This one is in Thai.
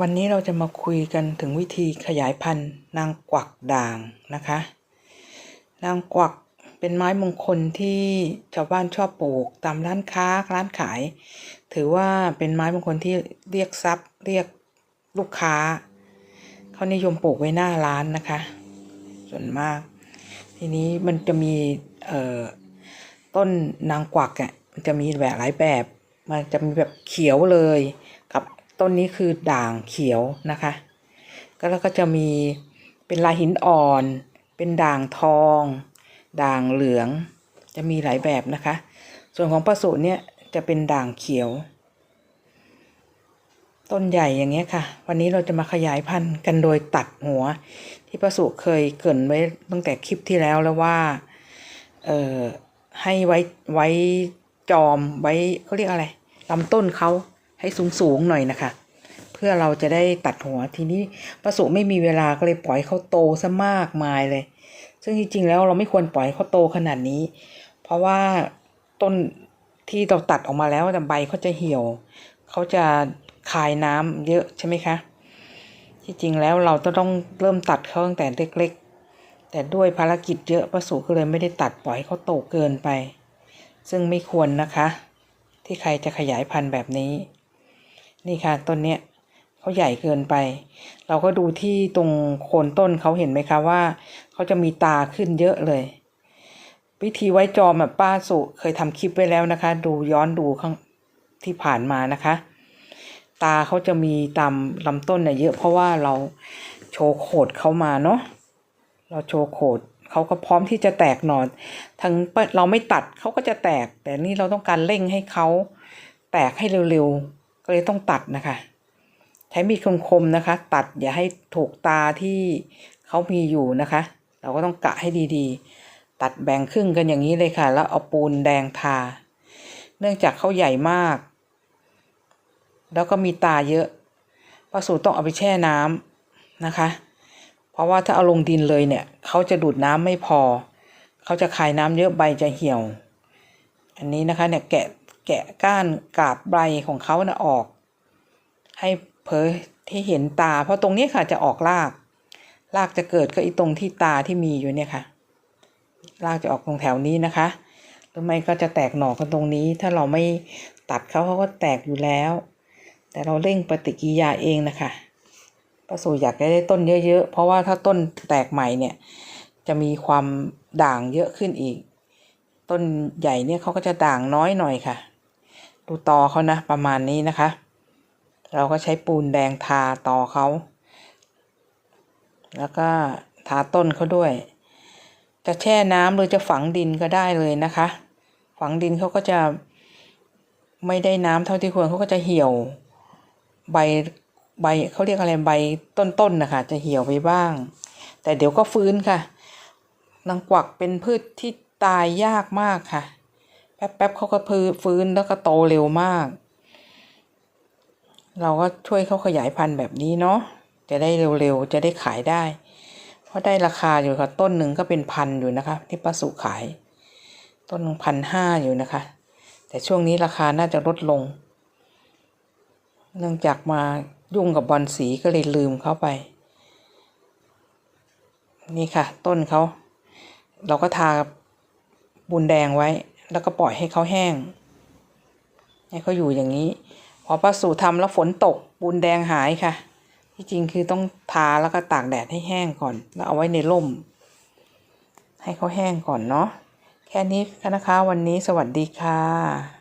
วันนี้เราจะมาคุยกันถึงวิธีขยายพันธุ์นางกวักด่างนะคะ นางกวักเป็นไม้มงคลที่ชาวบ้านชอบปลูกตามร้านค้าร้านขาย ถือว่าเป็นไม้มงคลที่เรียกทรัพย์ เรียกลูกค้า เขานิยมปลูกไว้หน้าร้านนะคะ ส่วนมาก ทีนี้มันจะมีเอ่อต้นนางกวักอะมันจะมีแบบหลายแบบ มันจะมีแบบเขียวเลย ต้นนี้คือด่างเขียวนะคะ ก็แล้วก็จะมีเป็นลายหินอ่อน เป็นด่างทอง ด่างเหลือง จะมีหลายแบบนะคะ ส่วนของประสูเนี่ยจะเป็นด่างเขียว ต้นใหญ่อย่างเงี้ยค่ะ วันนี้เราจะมาขยายพันธุ์กันโดยตัดหัว ที่ประสูเคยเกินไว้ตั้งแต่คลิปที่แล้วแล้วว่า เอ่อให้ไว้ไว้จอมไว้เขาเรียกอะไรลำต้นเขา ให้สูงสูงๆหน่อยนะคะ เพื่อเราจะได้ตัดหัวทีนี้ประสูไม่มีเวลาก็เลยปล่อยเขาโตซะมากมายเลย ซึ่งจริงๆแล้วเราไม่ควรปล่อยเขาโตขนาดนี้ เพราะว่าต้นที่เราตัดออกมาแล้วแต่ใบเขาจะเหี่ยวเขาจะคายน้ำเยอะใช่ไหมคะ ที่จริงแล้วเราต้องเริ่มตัดเขาตั้งแต่เล็กๆ แต่ด้วยภารกิจเยอะประสูก็เลยไม่ได้ตัดปล่อยเขาโตเกินไป ซึ่งไม่ควรนะคะ ที่ใครจะขยายพันธุ์แบบนี้ นี่ค่ะต้นเนี้ยเขาใหญ่เกินไป เราก็ดูที่ตรงโคนต้นเขาเห็นไหมคะว่าเขาจะมีตาขึ้นเยอะเลย วิธีไว้จอมแบบป้าสุเคยทำคลิปไว้แล้วนะคะ ดูย้อนดูข้างที่ผ่านมานะคะ ตาเขาจะมีตามลำต้นเนี่ยเยอะเพราะว่าเราโชว์โขดเขามาเนาะเราโชว์โขดเขาก็พร้อมที่จะแตกหนอนทั้งเราไม่ตัดเขาก็จะแตก แต่นี่เราต้องการเร่งให้เขาแตกให้เร็วๆ ก็เลยต้องตัดนะคะ ใช้มีดคมๆนะคะ ตัดอย่าให้ถูกตาที่เขามีอยู่นะคะ เราก็ต้องกะให้ดีๆ ตัดแบ่งครึ่งกันอย่างนี้เลยค่ะ แล้วเอาปูนแดงทา เนื่องจากเขาใหญ่มาก แล้วก็มีตาเยอะปลาสูต้องเอาไปแช่น้ำนะคะ เพราะว่าถ้าเอาลงดินเลยเนี่ยเขาจะดูดน้ำไม่พอ เขาจะคายน้ำเยอะใบจะเหี่ยว อันนี้นะคะเนี่ยแกะ แกะก้านกาบใบของเขานะออก ให้เผยที่เห็นตา เพราะตรงนี้ค่ะจะออกรากรากจะเกิดก็อีตรงที่ตาที่มีอยู่เนี่ยค่ะรากจะออกตรงแถวนี้นะคะหรือไม่ก็จะแตกหน่อกันตรงนี้ ถ้าเราไม่ตัดเขาเขาก็แตกอยู่แล้ว แต่เราเร่งปฏิกิริยาเองนะคะประสูอยากได้ต้นเยอะ ๆ เพราะว่าถ้าต้นแตกใหม่เนี่ย จะมีความด่างเยอะขึ้นอีก ต้นใหญ่เนี่ยเขาก็จะด่างน้อยหน่อยค่ะ ดูตอเขานะประมาณนี้นะคะ เราก็ใช้ปูนแดงทาตอเขา แล้วก็ทาต้นเขาด้วย จะแช่น้ำหรือจะฝังดินก็ได้เลยนะคะ ฝังดินเขาก็จะไม่ได้น้ำเท่าที่ควรเขาก็จะเหี่ยว ใบใบเขาเรียกอะไรใบต้นๆนนะคะจะเหี่ยวไปบ้าง แต่เดี๋ยวก็ฟื้นค่ะนางกวักเป็นพืชที่ตายยากมากค่ะ แป๊บๆเขาก็พืฟื้นแล้วก็โตเร็วมาก เราก็ช่วยเขาขยายพันธุ์แบบนี้เนาะจะได้เร็วๆจะได้ขายได้ เพราะได้ราคาอยู่ค่ะต้นหนึ่งก็เป็นพันอยู่นะคะ ที่ป้าสุขาย ต้นหนึ่งพันห้าอยู่นะคะ แต่ช่วงนี้ราคาน่าจะลดลง เนื่องจากมายุ่งกับบอลสีก็เลยลืมเขาไป นี่ค่ะ ต้นเขา เราก็ทาบุญแดงไว้ แล้วก็ปล่อยให้เขาแห้ง ให้เขาอยู่อย่างนี้ พอพระสู่ทำแล้วฝนตกบุญแดงหายค่ะ ที่จริงคือต้องทาแล้วก็ตากแดดให้แห้งก่อน แล้วเอาไว้ในร่ม ให้เขาแห้งก่อนเนาะ แค่นี้นะคะวันนี้สวัสดีค่ะ